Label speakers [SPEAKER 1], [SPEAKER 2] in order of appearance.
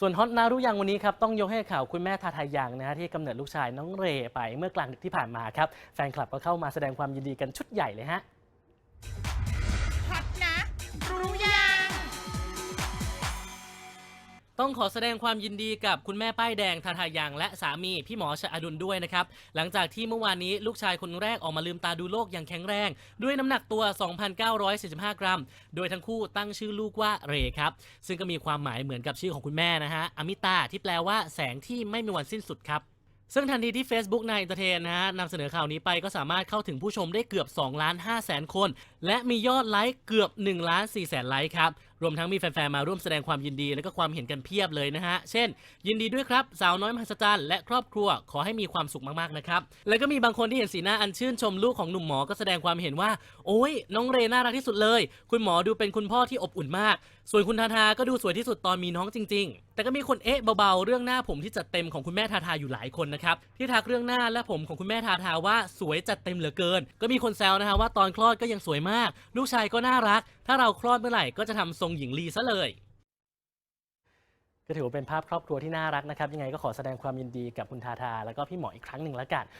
[SPEAKER 1] ส่วนฮอตนารู้ยังวันนี้ครับต้องยกให้ข่าวคุณแม่ทาทายังนะฮะที่กำเนิดลูกชายน้องเรไปเมื่อกลางดึกที่ผ่านมาครับแฟนคลับก็เข้ามาแสดงความยินดีกันชุดใหญ่เลยฮะ ต้องขอแสดงความยินดีกับคุณแม่ป้ายแดงทาทายังและสามีพี่หมอชอดุลด้วยนะครับ หลังจากที่เมื่อวานนี้ลูกชายคนแรกออกมาลืมตาดูโลกอย่างแข็งแรง ด้วยน้ำหนักตัว 2,945 กรัม โดยทั้งคู่ตั้งชื่อลูกว่าเรครับ ซึ่งก็มีความหมายเหมือนกับชื่อของคุณแม่นะฮะอมิตาที่แปลว่าแสงที่ไม่มีวันสิ้นสุดครับซึ่งทันทีที่ Facebook นายอินเตอร์เทนนะฮะนำเสนอข่าวนี้ไปก็สามารถเข้าถึงผู้ชมได้เกือบ2ล้าน5แสนคน และมียอดไลค์เกือบ1ล้าน4แสนไลค์ครับ รวมทั้งมีแฟนๆมาร่วมแสดงความยินดีและก็ความเห็นกันเพียบเลยนะฮะ เช่น ยินดีด้วยครับ สาวน้อยมหัศจรรย์และครอบครัวขอให้มีความสุขมากๆนะครับ แล้วก็มีบางคนที่เห็นสีหน้าอันชื่นชมลูกของหนุ่มหมอก็แสดงความเห็นว่า โอ้ยน้องเรน่ารักที่สุดเลย คุณหมอดูเป็นคุณพ่อที่อบอุ่นมาก ส่วนคุณทาทาก็ดูสวยที่สุดตอนมีน้องจริง ๆ แต่ก็มีคนเอ๊ะเบาๆเรื่องหน้าผมที่จัดเต็มของคุณแม่ทาทาอยู่หลายคนนะครับที่ทักเรื่องหน้าและผมของคุณแม่ทาทาว่าสวยจัดเต็มเหลือเกิน ก็มีคนแซวนะฮะว่าตอนคลอดก็ยังสวยมาก ลูกชายก็น่ารักถ้าเราคลอดเมื่อไหร่ก็จะทำทรงหญิงลีซะเลย ก็ถือว่าเป็นภาพครอบครัวที่น่ารักนะครับ ยังไงก็ขอแสดงความยินดีกับคุณทาทา แล้วก็พี่หมออีกครั้งหนึ่งแล้วกัน